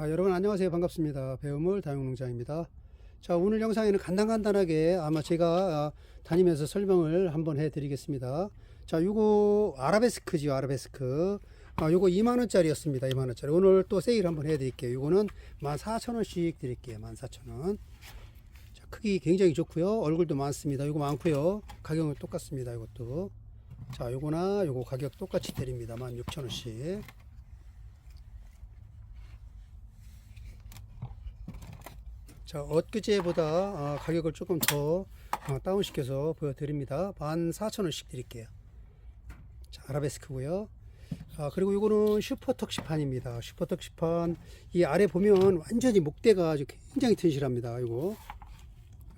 아, 여러분 안녕하세요. 반갑습니다. 배우물 다육농장입니다. 자 오늘 영상에는 간단간단하게 아마 제가 아, 다니면서 설명을 한번 해 드리겠습니다. 자 요거 아라베스크지요 아라베스크. 아, 요거 2만원짜리 였습니다. 2만원짜리. 오늘 또 세일 한번 해 드릴게요. 요거는 14,000원씩 드릴게요. 14,000원. 자 크기 굉장히 좋고요. 얼굴도 많습니다. 요거 많고요. 가격은 똑같습니다 이것도. 자 요거나 요거 가격 똑같이 드립니다. 16,000원씩 자, 엊그제보다 어, 가격을 조금 더 어, 다운시켜서 보여드립니다. 14,000원씩 드릴게요. 자, 아라베스크고요. 아, 그리고 이거는 슈퍼 턱시판입니다. 슈퍼 턱시판. 이 아래 보면 완전히 목대가 아주 굉장히 튼실합니다. 이거.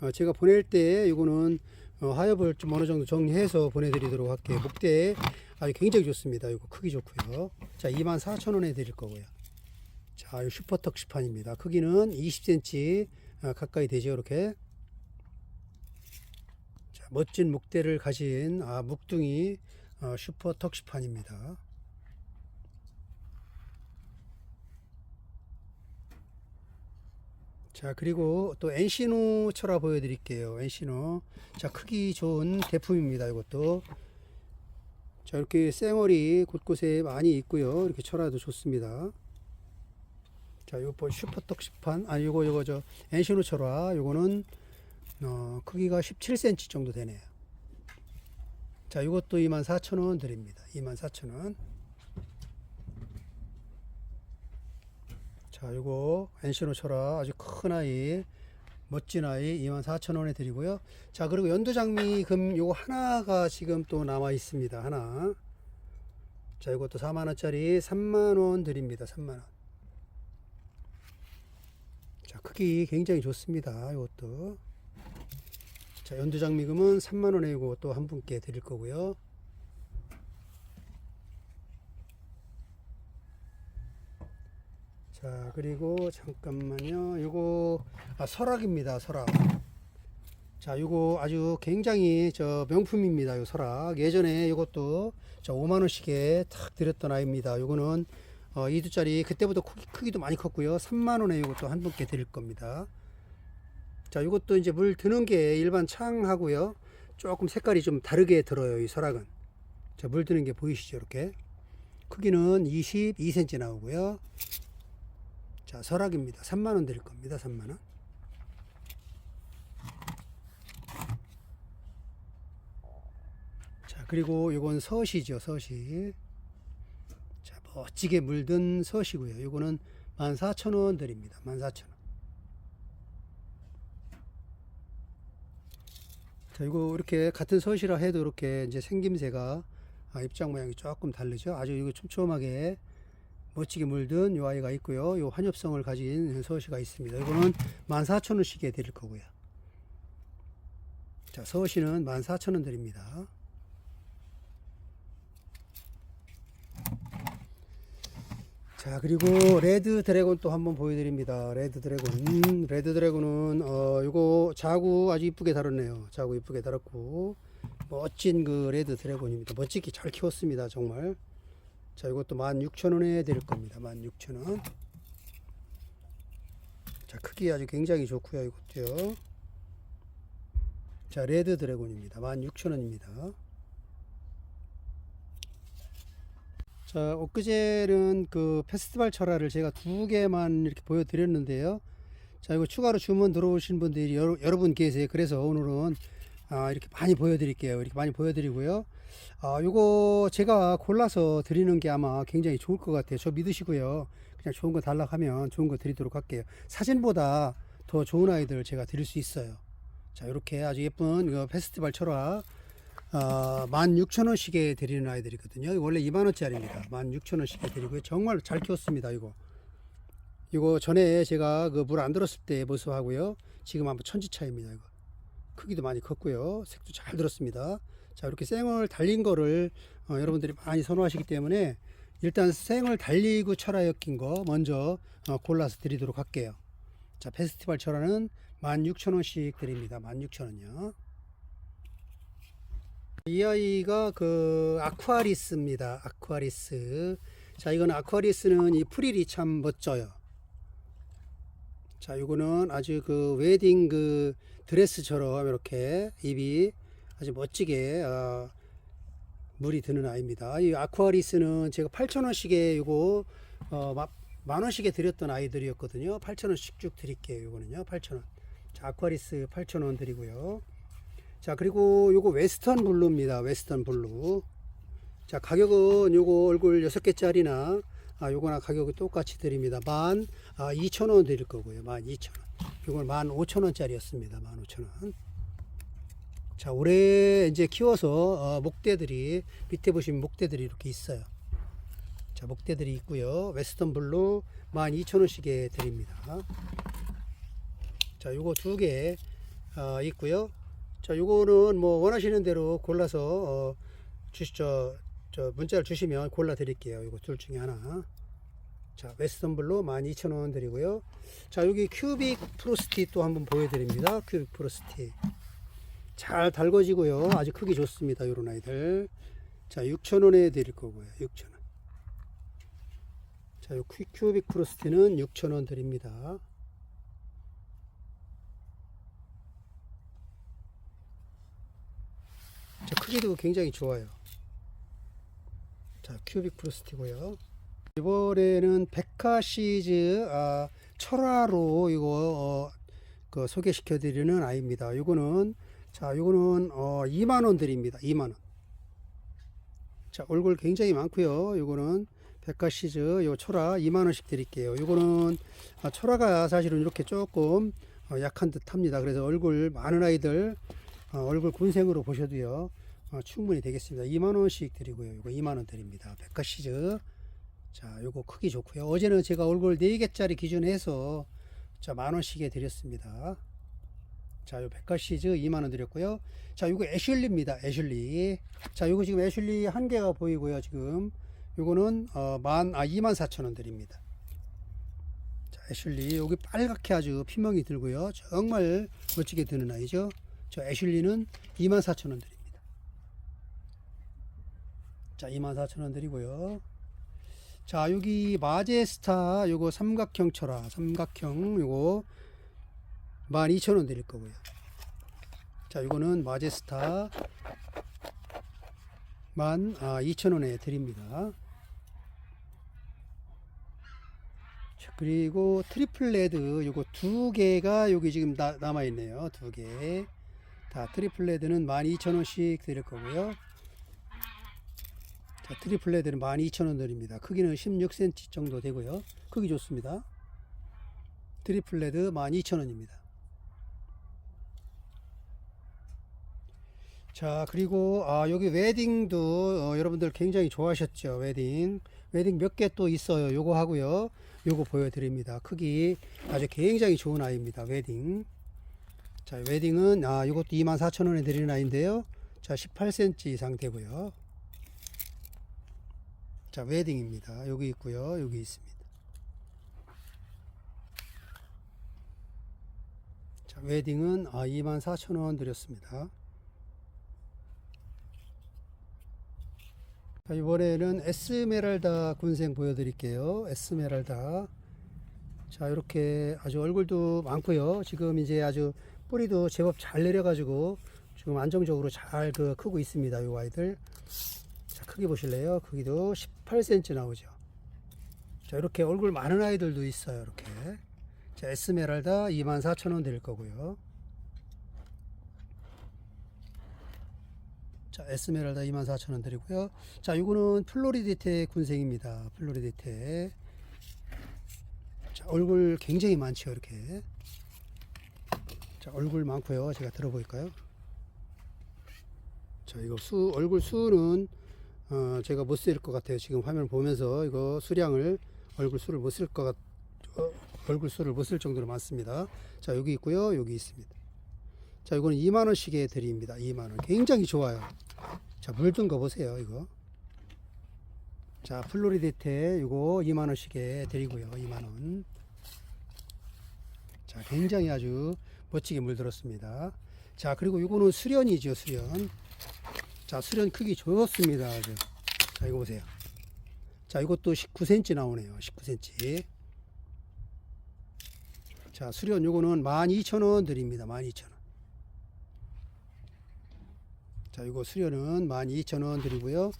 어, 제가 보낼 때 이거는 어, 하엽을 좀 어느 정도 정리해서 보내드리도록 할게요. 목대 아주 굉장히 좋습니다. 이거 크기 좋고요. 자, 24,000원에 드릴 거고요. 자, 이 슈퍼 턱 시판입니다. 크기는 20cm 어, 가까이 되죠. 이렇게. 자, 멋진 목대를 가진 아, 묵둥이 어, 슈퍼 턱 시판입니다. 자, 그리고 또 엔시노 철화 보여드릴게요. 엔시노. 자, 크기 좋은 대품입니다. 이것도. 자, 이렇게 쌩얼이 곳곳에 많이 있고요. 이렇게 철화도 좋습니다. 자, 요거 슈퍼떡 시판, 아, 요거, 요거, 저, 엔시노 철화, 요거는, 어, 크기가 17cm 정도 되네요. 자, 요것도 24,000원 드립니다. 24,000원. 자, 요거, 엔시노 철화, 아주 큰 아이, 멋진 아이, 24,000원에 드리고요. 자, 그리고 연두장미 금 요거 하나가 지금 또 남아 있습니다. 하나. 자, 이것도 4만원짜리 3만원 드립니다. 3만원. 자, 크기 굉장히 좋습니다. 이것도. 자, 연두장미금은 3만원에 이거 또 한 분께 드릴 거고요. 자, 그리고 잠깐만요. 요거, 아, 설악입니다. 설악. 자, 요거 아주 굉장히 저 명품입니다. 요 설악. 예전에 요것도 저 5만 원씩에 탁 드렸던 아이입니다. 요거는 어, 2두짜리 그때보다 크기, 크기 도 많이 컸고요. 3만원에 이것도 한 분께 드릴 겁니다. 자, 이것도 이제 물 드는 게 일반 창하고요. 조금 색깔이 좀 다르게 들어요. 이 설악은. 자, 물 드는 게 보이시죠? 이렇게. 크기는 22cm 나오고요. 자, 설악입니다. 3만원 드릴 겁니다. 3만원. 자, 그리고 이건 서시죠. 서시. 자, 멋지게 물든 서시고요. 이거는 14,000원 드립니다. 14,000원. 자, 이거 이렇게 같은 서시라 해도 이렇게 이제 생김새가 아, 입장 모양이 조금 다르죠. 아주 이거 촘촘하게 멋지게 물든 요 아이가 있고요. 요 환엽성을 가진 서시가 있습니다. 이거는 14,000원씩에 드릴 거고요. 자, 서시는 14,000원 드립니다. 자 그리고 레드 드래곤 또 한번 보여드립니다. 레드 드래곤. 음, 레드 드래곤은 어 요거 자구 아주 이쁘게 달았네요. 자구 이쁘게 달았고 멋진 그 레드 드래곤입니다. 멋지게 잘 키웠습니다 정말. 자 이것도 16,000원에 드릴 겁니다. 16,000원. 자 크기 아주 굉장히 좋고요 이것도요. 자 레드 드래곤입니다. 16,000원입니다 자, 엊그제는 그 페스티벌 철화를 제가 두 개만 이렇게 보여드렸는데요. 자, 이거 추가로 주문 들어오신 분들이 여러, 여러분 계세요. 그래서 오늘은 아, 이렇게 많이 보여드릴게요. 이렇게 많이 보여드리고요. 아, 요거 제가 골라서 드리는 게 아마 굉장히 좋을 것 같아요. 저 믿으시고요. 그냥 좋은 거 달라 하면 좋은 거 드리도록 할게요. 사진보다 더 좋은 아이들 제가 드릴 수 있어요. 자, 이렇게 아주 예쁜 그 페스티벌 철화 어, 16,000원씩에 드리는 아이들이거든요. 원래 2만원짜리입니다. 16,000원씩에 드리고요. 정말 잘 키웠습니다. 이거. 이거 전에 제가 그 물 안 들었을 때 모습하고요. 지금 한번 천지 차이입니다. 이거. 크기도 많이 컸고요. 색도 잘 들었습니다. 자, 이렇게 생얼 달린 거를 어, 여러분들이 많이 선호하시기 때문에 일단 생얼 달리고 철화 엮인 거 먼저 어, 골라서 드리도록 할게요. 자, 페스티벌 철화는 16,000원씩 드립니다. 16,000원요. 이 아이가 그 아쿠아리스입니다. 아쿠아리스. 자, 이건 아쿠아리스는 이 프릴이 참 멋져요. 자, 요거는 아주 그 웨딩 그 드레스처럼 이렇게 입이 아주 멋지게 어, 물이 드는 아이입니다. 이 아쿠아리스는 제가 8,000원씩에 요거 어, 마- 만 원씩에 드렸던 아이들이었거든요. 8,000원씩 쭉 드릴게요. 요거는요. 8,000원. 자, 아쿠아리스 8,000원 드리고요. 자, 그리고 요거 웨스턴 블루입니다. 웨스턴 블루. 자, 가격은 요거 얼굴 6개짜리나 아, 요거나 가격이 똑같이 드립니다. 만 아, 2,000원 드릴 거고요. 만 2,000원. 요걸 만 5,000원짜리였습니다. 만 5,000원. 자, 올해 이제 키워서 어, 목대들이 밑에 보시면 목대들이 이렇게 있어요. 자, 목대들이 있고요. 웨스턴 블루 12,000원씩에 드립니다. 자, 요거 두개 어, 있고요. 자, 요거는 뭐 원하시는 대로 골라서 어, 주시죠. 저 문자를 주시면 골라 드릴게요. 요거 둘 중에 하나. 자, 웨스턴 블루 12,000원 드리고요. 자, 여기 큐빅 프로스티 또 한번 보여드립니다. 큐빅 프로스티. 잘 달궈지고요. 아주 크기 좋습니다. 요런 아이들. 자, 6,000원에 드릴 거고요. 6,000원. 자, 요 큐- 큐빅 프로스티는 6,000원 드립니다. 자, 크기도 굉장히 좋아요. 자, 큐빅 프로스티고요. 이번에는 백화 시즈 아, 철화로 이거 어, 그 소개시켜 드리는 아이입니다. 이거는 자, 이거는 어, 2만 원 드립니다. 2만 원. 자, 얼굴 굉장히 많고요. 이거는 백화 시즈 요 철화 2만 원씩 드릴게요. 이거는 아, 철화가 사실은 이렇게 조금 어, 약한 듯합니다. 그래서 얼굴 많은 아이들 어, 얼굴 군생으로 보셔도요. 어, 충분히 되겠습니다. 2만 원씩 드리고요. 이거 2만 원 드립니다. 백화시즈 자, 요거 크기 좋고요. 어제는 제가 얼굴 4개짜리 기준해서 자, 만 원씩에 드렸습니다. 자, 요 백화시즈 2만 원 드렸고요. 자, 요거 애슐리입니다. 애슐리. 자, 요거 지금 애슐리 한 개가 보이고요. 지금 요거는 어, 만, 아, 2만 4천 원 드립니다. 자, 애슐리. 여기 빨갛게 아주 피멍이 들고요. 정말 멋지게 드는 아이죠. 저 애슐리는 2만 4천 원 드립니다. 자, 2만 4천 원 드리고요. 자, 여기 마제스타 요거 삼각형 철화, 삼각형 요거 12,000원 드릴 거고요. 자, 요거는 마제스타 12,000원에 드립니다. 자, 그리고 트리플 레드 요거 두 개가 여기 지금 나, 남아 있네요. 두 개. 다 트리플 레드는 12,000원씩 드릴 거고요. 자, 트리플 레드는 12,000원 드립니다. 크기는 16cm 정도 되고요. 크기 좋습니다. 트리플 레드 12,000원입니다. 자, 그리고 아, 여기 웨딩도 어, 여러분들 굉장히 좋아하셨죠. 웨딩. 웨딩 몇 개 또 있어요. 요거 하고요. 요거 보여드립니다. 크기 아주 굉장히 좋은 아이입니다. 웨딩. 자, 웨딩은 아, 이것도 24,000원에 드리는 아이인데요. 자, 18cm 이상 되고요. 자, 웨딩입니다. 여기 있고요. 여기 있습니다. 자, 웨딩은 아, 24,000원 드렸습니다. 자, 이번에는 에스메랄다 군생 보여드릴게요. 에스메랄다. 자, 이렇게 아주 얼굴도 많고요. 지금 이제 아주 뿌리도 제법 잘 내려가지고 지금 안정적으로 잘 그 크고 있습니다. 요 아이들. 자, 크기 보실래요? 크기도 18cm 나오죠. 자, 이렇게 얼굴 많은 아이들도 있어요. 이렇게. 자, 에스메랄다 24,000원 드릴 거고요. 자, 에스메랄다 24,000원 드리고요. 자, 이거는 플로리디테 군생입니다. 플로리디테. 자, 얼굴 굉장히 많죠, 이렇게. 자, 얼굴 많고요. 제가 들어볼까요? 자, 이거 수, 얼굴 수는 어, 제가 못 쓸 것 같아요. 지금 화면 보면서 이거 수량을 얼굴 수를 못 쓸 것 같, 어, 얼굴 수를 못 쓸 정도로 많습니다. 자, 여기 있고요. 여기 있습니다. 자, 이거는 2만 원씩에 드립니다. 2만 원. 굉장히 좋아요. 자, 물든 거 보세요. 이거. 자, 플로리데테 이거 2만 원씩에 드리고요. 2만 원. 자, 굉장히 아주 멋지게 물들었습니다. 자, 그리고 이거는 수련이죠, 수련. 자, 수련 크기 좋습니다. 아주. 자, 이거 보세요. 자, 이것도 19cm 나오네요. 19cm. 자, 수련 요거는 12,000원 드립니다. 12,000원. 자, 요거 수련은 12,000원 드리고요.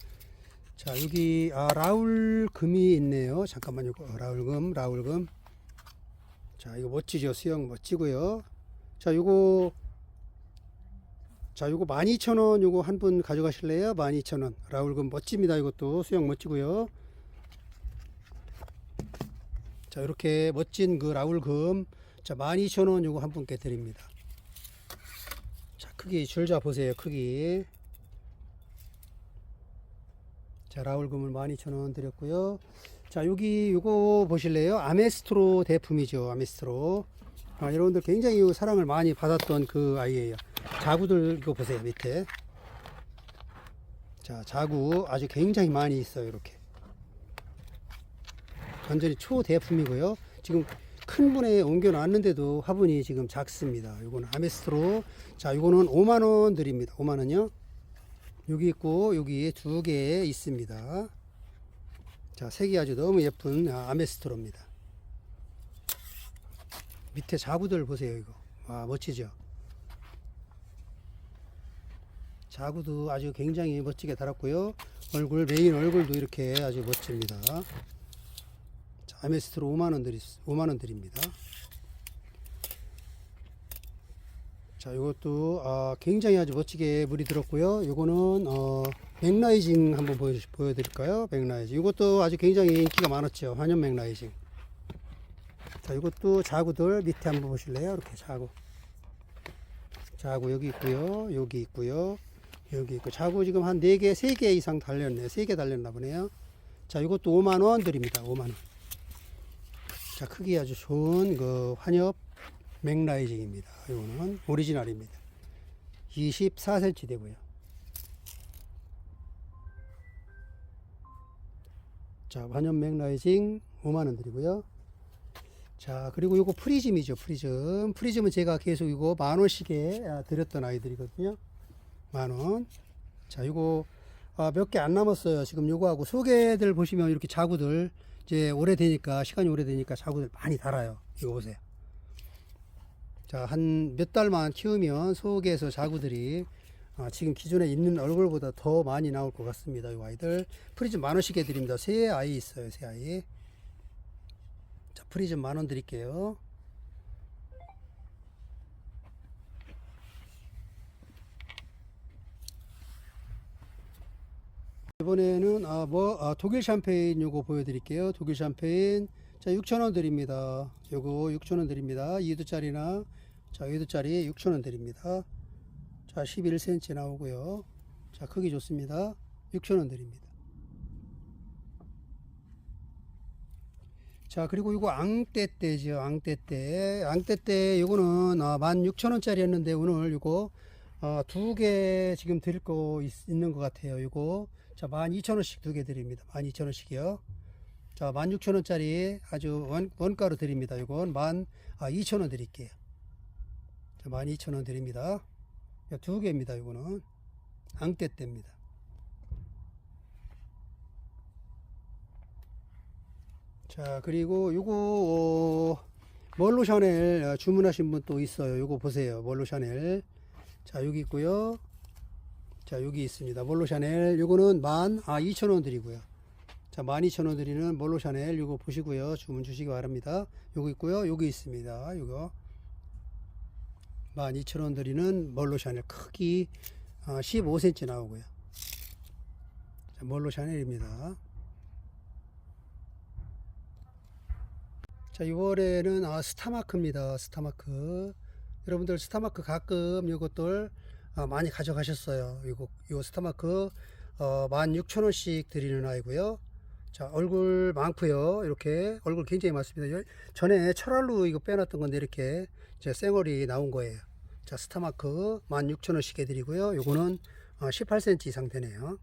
자, 여기 아, 라울 금이 있네요. 잠깐만 요거 어, 라울 금, 라울 금. 자, 이거 멋지죠. 수영 멋지고요. 자, 요거 자, 요거 12,000원 요거 한 분 가져가실래요? 12,000원. 라울금 멋집니다. 이것도 수영 멋지고요. 자, 이렇게 멋진 그 라울금 자, 12,000원 요거 한 분께 드립니다. 자, 크기 줄자 보세요. 크기. 자, 라울금을 12,000원 드렸고요. 자, 여기 요거 보실래요? 아메스트로 대품이죠. 아메스트로. 아, 여러분들 굉장히 사랑을 많이 받았던 그 아이예요. 자구들 이거 보세요. 밑에. 자, 자구 아주 굉장히 많이 있어요. 이렇게. 완전히 초대품이고요. 지금 큰 분에 옮겨 놨는데도 화분이 지금 작습니다. 요거는 아메스트로. 자, 요거는 5만 원 드립니다. 5만 원요. 여기 있고 여기 두 개 있습니다. 자, 색이 아주 너무 예쁜 아, 아메스트로입니다. 밑에 자구들 보세요, 이거. 와, 멋지죠? 자구도 아주 굉장히 멋지게 달았고요. 얼굴, 메인 얼굴도 이렇게 아주 멋집니다. 자, 아메스트로 5만원 드리, 5만원 드립니다. 자, 이것도 아, 굉장히 아주 멋지게 물이 들었고요. 요거는 어, 맥라이징 한번 보여, 보여드릴까요? 맥라이징. 이것도 아주 굉장히 인기가 많았죠. 환연 맥라이징. 자, 이것도 자구들 밑에 한번 보실래요? 이렇게 자구. 자구 여기 있고요. 여기 있고요. 여기 있고 자구 지금 한 4개, 3개 이상 달렸네요. 3개 달렸나 보네요. 자, 이것도 5만 원 드립니다. 5만 원. 자, 크기 아주 좋은 그 환엽 맥라이징입니다. 이거는 오리지널입니다. 24cm 되고요. 자, 환엽 맥라이징 5만 원 드리고요. 자, 그리고 이거 프리즘이죠. 프리즘. 프리즘은 제가 계속 이거 만 원씩에 아, 드렸던 아이들이거든요. 만 원. 자, 이거 아, 몇개 안 남았어요. 지금 요거하고 소개들 보시면 이렇게 자구들 이제 오래되니까 시간이 오래되니까 자구들 많이 달아요. 이거 보세요. 자, 한 몇 달만 키우면 속에서 자구들이 아, 지금 기존에 있는 얼굴보다 더 많이 나올 것 같습니다. 이 아이들 프리즘 만 원씩 해드립니다. 세 아이 있어요. 세 아이. 자, 프리즘 만 원 드릴게요. 이번에는 아, 뭐 아, 독일 샴페인 요거 보여드릴게요. 독일 샴페인 자 6,000원 드립니다. 요거 6,000원 드립니다. 2두짜리나 자 2두짜리 6,000원 드립니다. 자 11cm 나오고요. 자 크기 좋습니다. 6,000원 드립니다. 자 그리고 이거 앙떼떼죠 앙떼떼. 앙떼떼 요거는 아, 16,000원짜리였는데 오늘 요거 어, 두개 지금 드릴 거 있, 있는 것 같아요 요거. 자 12,000원씩 두 개 드립니다. 12,000원씩이요. 자 16,000원짜리 아주 원, 원가로 드립니다 요건. 12,000원 드릴게요. 자 12,000원 드립니다. 야, 두 개입니다 요거는. 앙떼떼입니다 자 그리고 요거 어, 멀로 샤넬 어, 주문하신 분 또 있어요. 요거 보세요. 멀로 샤넬. 자 여기 있고요. 자 여기 있습니다. 멀로 샤넬. 요거는 만아 2천원 드리고요. 자 12,000원 드리는 멀로 샤넬 요거 보시고요. 주문 주시기 바랍니다. 요거 있고요. 여기 있습니다. 요거. 12,000원 드리는 멀로 샤넬. 크기 아, 15cm 나오고요. 자 멀로 샤넬입니다 자, 6월에는 아, 스타마크입니다. 스타마크. 여러분들 스타마크 가끔 이것들 아, 많이 가져가셨어요. 이거, 요 스타마크 어, 16,000원씩 드리는 아이고요. 자, 얼굴 많고요. 이렇게 얼굴 굉장히 많습니다. 여- 전에 철알로 이거 빼놨던 건데 이렇게 이제 쌩얼이 나온 거예요. 자, 스타마크 16,000원씩 해드리고요. 요거는 어, 18cm 이상 되네요.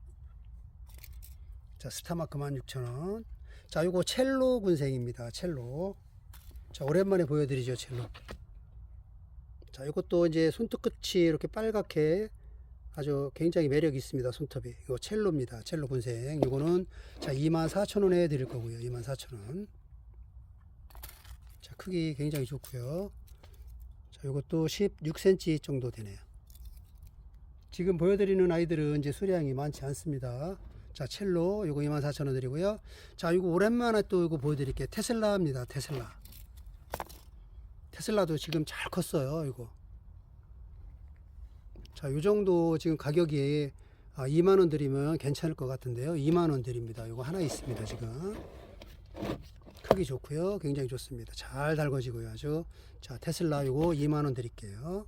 자, 스타마크 16,000원. 자, 요거 첼로 군생입니다. 첼로. 자, 오랜만에 보여드리죠, 첼로. 자, 이것도 이제 손톱 끝이 이렇게 빨갛게 아주 굉장히 매력이 있습니다. 손톱이. 이거 첼로입니다. 첼로 군생. 이거는 자, 24,000원에 드릴 거고요. 24,000원. 자, 크기 굉장히 좋고요. 자, 이것도 16cm 정도 되네요. 지금 보여드리는 아이들은 이제 수량이 많지 않습니다. 자, 첼로 이거 24,000원 드리고요. 자, 이거 오랜만에 또 이거 보여드릴게요. 테슬라입니다. 테슬라. 테슬라도 지금 잘 컸어요. 이거. 자, 요 정도 지금 가격이 아, 2만 원 드리면 괜찮을 것 같은데요. 2만 원 드립니다. 이거 하나 있습니다. 지금. 크기 좋고요. 굉장히 좋습니다. 잘 달궈지고요. 아주. 자, 테슬라 요거 2만 원 드릴게요.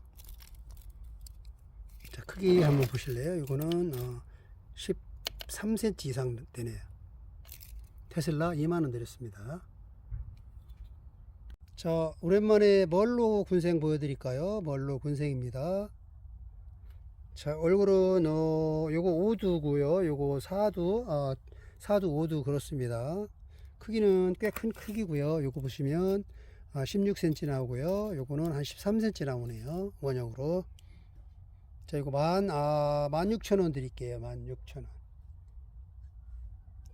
자, 크기 한번 보실래요? 이거는 어, 13cm 이상 되네요. 테슬라 2만 원 드렸습니다. 자, 오랜만에 멀로 군생 보여드릴까요? 멀로 군생입니다. 자, 얼굴은 어, 요거 5두고요. 요거 4두, 아, 4두, 5두 그렇습니다. 크기는 꽤 큰 크기고요. 요거 보시면 아, 16cm 나오고요. 요거는 한 13cm 나오네요. 원형으로. 자, 이거 만, 아, 16,000원 드릴게요. 16,000원.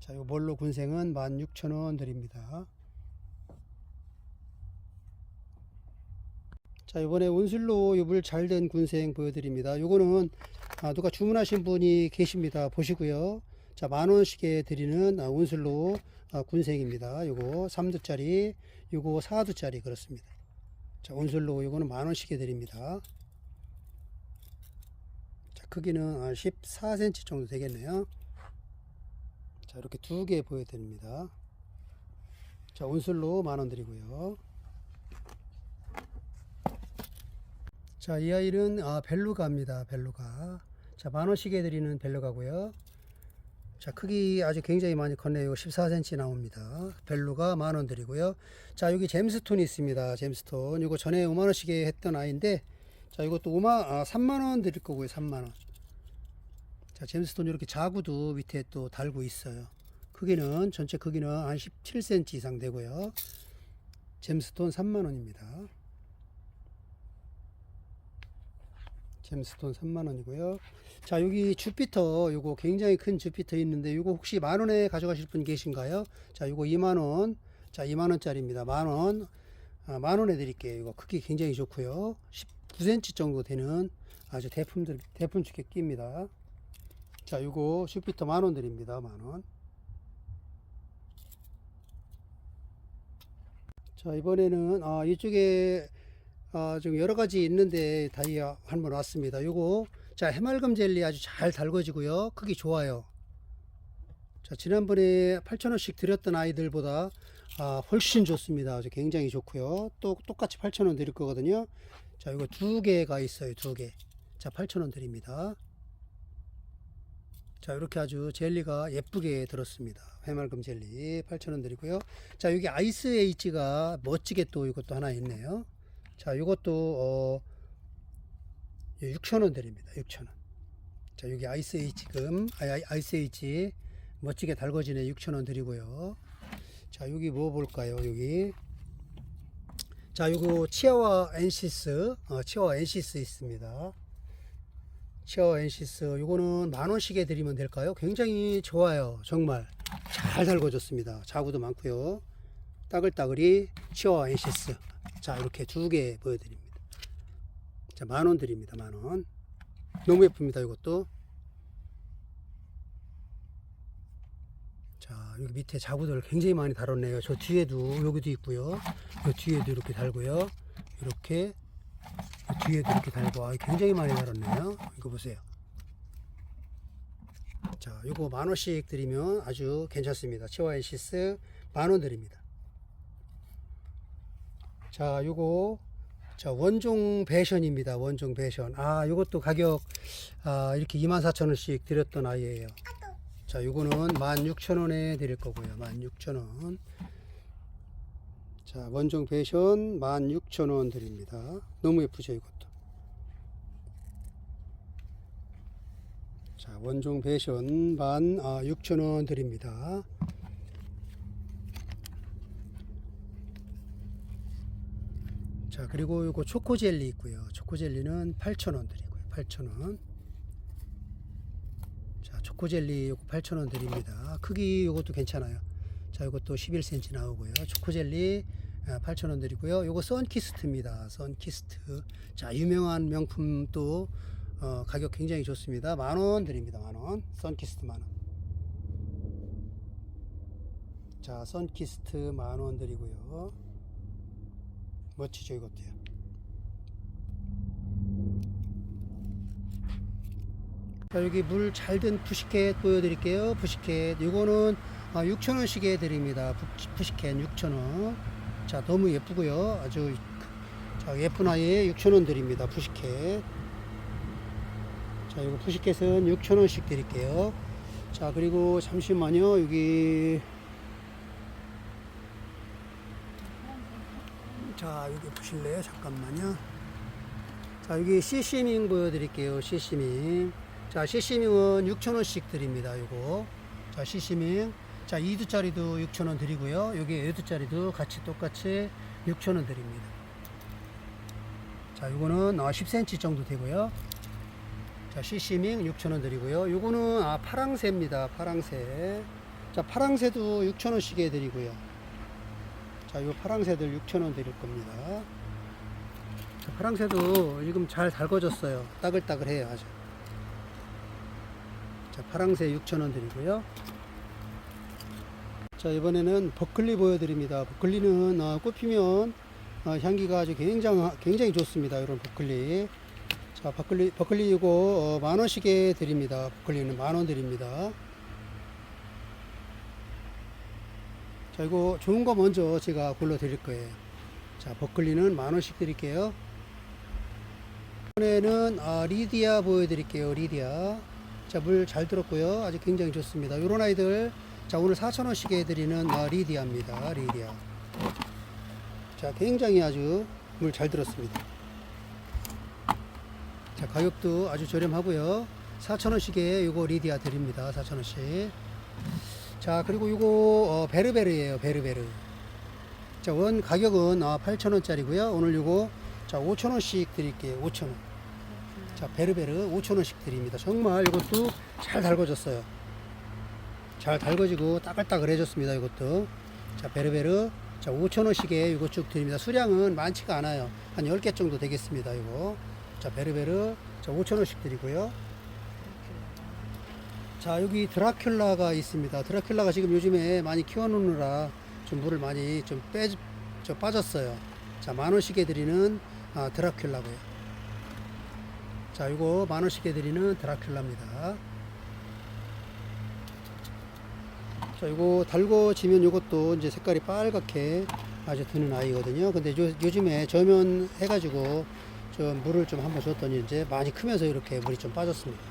자, 이거 멀로 군생은 16,000원 드립니다. 자, 이번에 온슬로 유불 잘 된 군생 보여드립니다. 요거는 아, 누가 주문하신 분이 계십니다. 보시고요. 자, 만 원씩에 드리는 아, 온슬로 아, 군생입니다. 요거 3두짜리, 요거 4두짜리 그렇습니다. 자, 온슬로 요거는 만 원씩에 드립니다. 자, 크기는 14cm 정도 되겠네요. 자, 이렇게 두 개 보여드립니다. 자, 온슬로 만 원 드리고요. 자, 이 아이는 아, 벨루가입니다. 벨루가. 자, 만 원씩에 드리는 벨루가고요. 자, 크기 아주 굉장히 많이 컸네요. 14cm 나옵니다. 벨루가 만 원 드리고요. 자, 여기 잼스톤이 있습니다. 잼스톤. 이거 전에 5만 원씩에 했던 아이인데 자, 이것도 5만 아, 3만 원 드릴 거고요. 3만 원. 자, 잼스톤 이렇게 자구도 밑에 또 달고 있어요. 크기는 전체 크기는 한 17cm 이상 되고요. 잼스톤 3만 원입니다. 잼스톤 3만 원이고요. 자, 여기 주피터 요거 굉장히 큰 주피터 있는데 요거 혹시 만 원에 가져가실 분 계신가요? 자, 요거 2만 원. 자, 2만 원짜리입니다. 만 원. 아, 만 원에 드릴게요. 이거 크기 굉장히 좋고요. 19cm 정도 되는 아주 대품들 대품 축에 끼입니다. 자, 요거 주피터 만원 드립니다. 만 원. 자, 이번에는 아, 이쪽에 아, 좀 여러 가지 있는데 다이아 한번 왔습니다. 요거 자 해맑음 젤리 아주 잘 달궈지고요. 크기 좋아요. 자 지난번에 8,000원씩 드렸던 아이들보다 아, 훨씬 좋습니다. 아주 굉장히 좋고요. 또 똑같이 8,000원 드릴 거거든요. 자 이거 두 개가 있어요. 두 개. 자 8,000원 드립니다. 자 이렇게 아주 젤리가 예쁘게 들었습니다. 해맑음 젤리 8,000원 드리고요. 자 여기 아이스 에이지가 멋지게 또 이것도 하나 있네요. 자, 이것도 어 6,000원 드립니다. 6,000원. 자, 여기 아이스 H금 아, 아이스 H 멋지게 달궈지네 6,000원 드리고요. 자, 여기 뭐 볼까요? 여기 자, 요거 치아와 엔시스 어, 치아와 엔시스 있습니다. 치아와 엔시스 요거는 만 원씩에 드리면 될까요? 굉장히 좋아요. 정말 잘 달궈졌습니다. 자구도 많고요. 따글따글이 치아와 엔시스 자 이렇게 두 개 보여드립니다 자 만원 드립니다 만원 너무 예쁩니다 이것도 자 여기 밑에 자구들 굉장히 많이 달았네요 저 뒤에도 여기도 있고요 요 뒤에도 이렇게 달고요 이렇게 요 뒤에도 이렇게 달고 아, 굉장히 많이 달았네요 이거 보세요 자 요거 만원씩 드리면 아주 괜찮습니다 치와엔시스 만원 드립니다 자, 요거 자, 원종 배션입니다. 원종 배션. 아, 요것도 가격 아, 이렇게 24,000원씩 드렸던 아이예요. 자, 요거는 16,000원에 드릴 거고요. 16,000원. 자, 원종 배션 16,000원 드립니다. 너무 예쁘죠, 이것도. 자, 원종 배션 16,000원 드립니다. 자 그리고 요거 초코젤리 있고요 초코젤리는 8,000원 드리고요 8,000원 자 초코젤리 요거 8,000원 드립니다 크기 요것도 괜찮아요 자 이것도 11cm 나오고요 초코젤리 8,000원 드리고요. 요거 선키스트입니다. 선키스트. 자, 유명한 명품 또 어, 가격 굉장히 좋습니다. 만 원 드립니다. 만 원. 선키스트 만 원. 자, 선키스트 만 원 드리고요. 멋지죠, 이것도요. 자, 여기 물잘든 푸시켓 보여드릴게요. 푸시켓. 이거는 6,000원씩에 드립니다. 푸- 푸시켓 6,000원. 자, 너무 예쁘고요. 아주 자, 예쁜 아이에 6,000원 드립니다. 푸시켓. 자, 이거 푸시켓은 6,000원씩 드릴게요. 자, 그리고 잠시만요. 여기 자, 여기 보실래요? 잠깐만요. 자, 여기 시시밍 보여드릴게요. 시시밍. 자, 시시밍은 6,000원씩 드립니다. 요거. 자, 시시밍. 자, 2두짜리도 6,000원 드리고요. 여기 8두짜리도 같이 똑같이 6,000원 드립니다. 자, 요거는 어, 10cm 정도 되고요. 자, 시시밍 6,000원 드리고요. 요거는 아, 파랑새입니다. 파랑새. 자, 파랑새도 6,000원씩에 드리고요. 자, 요 파랑새들 6,000원 드릴 겁니다. 자, 파랑새도 지금 잘 달궈졌어요. 따글따글해요, 아주. 자, 파랑새 6,000원 드리고요. 자, 이번에는 버클리 보여드립니다. 버클리는 어, 꽃피면 어, 향기가 아주 굉장히, 굉장히 좋습니다. 이런 버클리. 자, 버클리, 버클리 이거 어, 만 원씩에 드립니다. 버클리는 만 원 드립니다. 자, 이거 좋은 거 먼저 제가 골라 드릴 거예요. 자, 버클리는 만 원씩 드릴게요. 이번에는 아, 리디아 보여드릴게요. 리디아. 자, 물 잘 들었고요. 아주 굉장히 좋습니다. 요런 아이들, 자, 오늘 4,000원씩에 해드리는 아, 리디아입니다. 리디아. 자, 굉장히 아주 물 잘 들었습니다. 자, 가격도 아주 저렴하고요. 4,000원씩에 요거 리디아 드립니다. 4,000원씩. 자, 그리고 요거 어, 베르베르예요. 베르베르. 자, 원 가격은 아, 8,000원짜리고요. 오늘 요거 자, 5,000원씩 드릴게요. 5,000원. 자, 베르베르 5,000원씩 드립니다. 정말 이것도 잘 달궈졌어요. 잘 달궈지고 따글따글해졌습니다. 이것도. 자, 베르베르. 자, 5,000원씩에 이거 쭉 드립니다. 수량은 많지가 않아요. 한 10개 정도 되겠습니다. 이거. 자, 베르베르. 자, 5,000원씩 드리고요. 자, 여기 드라큘라가 있습니다. 드라큘라가 지금 요즘에 많이 키워놓느라 좀 물을 많이 좀 빼, 저 빠졌어요. 자, 만 원씩에 드리는 아, 드라큘라고요. 자, 이거 만 원씩에 드리는 드라큘라입니다. 자, 이거 달궈지면 이것도 이제 색깔이 빨갛게 아주 드는 아이거든요. 근데 요, 요즘에 저면 해가지고 좀 물을 좀 한번 줬더니 이제 많이 크면서 이렇게 물이 좀 빠졌습니다.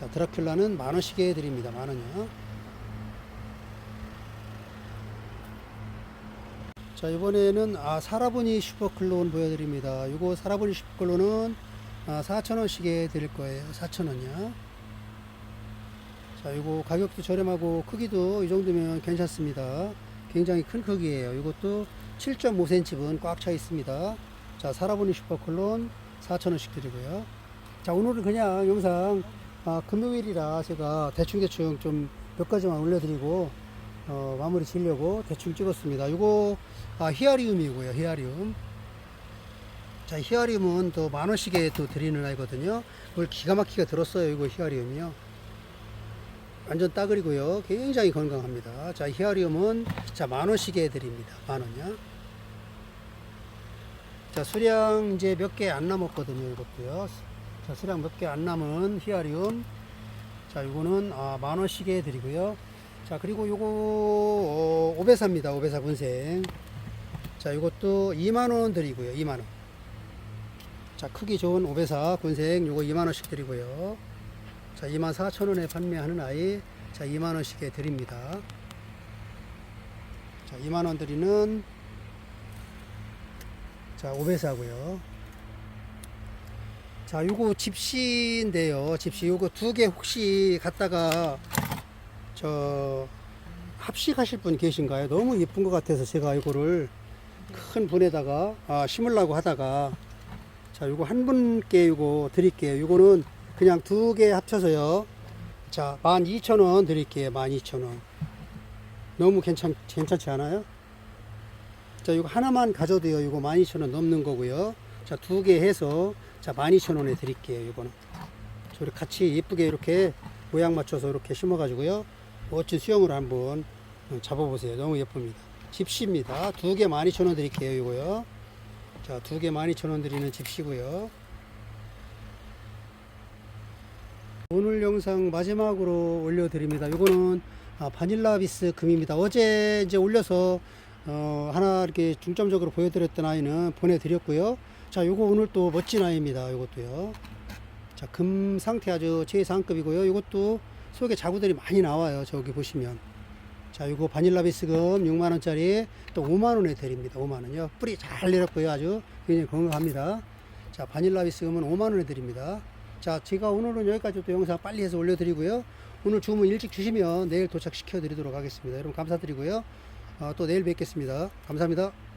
자, 드라큘라는 만 원씩에 드립니다. 만 원요. 자, 이번에는 아, 사라보니 슈퍼클론 보여드립니다. 이거 사라보니 슈퍼클론은 아, 4,000원씩에 드릴 거예요. 4,000원이요. 자, 이거 가격도 저렴하고 크기도 이 정도면 괜찮습니다. 굉장히 큰 크기예요. 이것도 7.5cm분 꽉 차 있습니다. 자, 사라보니 슈퍼클론 4,000원씩 드리고요. 자, 오늘은 그냥 영상 아, 금요일이라 제가 대충대충 좀 몇 가지만 올려드리고 어, 마무리 지려고 대충 찍었습니다. 이거 아, 히아리움이고요. 히아리움. 자, 히아리움은 또 만 원씩에 또 드리는 아이거든요. 물 기가 막히게 들었어요. 이거 히아리움이요. 완전 따그리고요. 굉장히 건강합니다. 자, 히아리움은 자, 만 원씩에 드립니다. 만 원요. 자, 수량 이제 몇 개 안 남았거든요. 이것도요. 자, 수량 몇 개 안 남은 히아리움. 자, 요거는 아, 만 원씩에 드리고요. 자, 그리고 요거 어, 오베사입니다. 오베사 군생. 자, 이것도 2만 원 드리고요. 2만 원. 자, 크기 좋은 오베사 군생 요거 2만 원씩 드리고요. 자, 2만 4천 원에 판매하는 아이 자, 2만 원씩에 드립니다. 자, 2만 원 드리는 자, 오베사고요. 자, 요거 집시인데요. 집시 요거 두 개 혹시 갖다가 저 합식하실 분 계신가요? 너무 예쁜 것 같아서 제가 이거를 큰 분에다가 아, 심으려고 하다가 자, 요거 한 분께 요거 드릴게요. 요거는 그냥 두 개 합쳐서요. 자, 12,000원 드릴게요. 12,000원. 너무 괜찮 괜찮지 않아요? 자, 이거 하나만 가져도요. 이거 12,000원 넘는 거고요. 자, 두 개 해서 자, 12,000원에 드릴게요. 이거는. 저를 같이 예쁘게 이렇게 모양 맞춰서 이렇게 심어 가지고요. 멋진 수영을 한번 잡아 보세요. 너무 예쁩니다. 집시입니다. 두 개 12,000원 드릴게요. 이거요. 자, 두 개 12,000원 드리는 집시고요. 오늘 영상 마지막으로 올려드립니다. 이거는 아, 바닐라 비스 금입니다. 어제 이제 올려서 어, 하나 이렇게 중점적으로 보여드렸던 아이는 보내드렸고요. 자, 요거 오늘 또 멋진 아이입니다. 요것도요. 자, 금 상태 아주 최상급이고요. 이것도 속에 자구들이 많이 나와요. 저기 보시면. 자, 요거 바닐라 비스금 6만원짜리 또 5만원에 드립니다. 5만원요. 뿌리 잘 내렸고요. 아주 굉장히 건강합니다. 자, 바닐라 비스금은 5만원에 드립니다. 자, 제가 오늘은 여기까지 또 영상 빨리 해서 올려드리고요. 오늘 주문 일찍 주시면 내일 도착시켜 드리도록 하겠습니다. 여러분 감사드리고요. 어, 또 내일 뵙겠습니다. 감사합니다.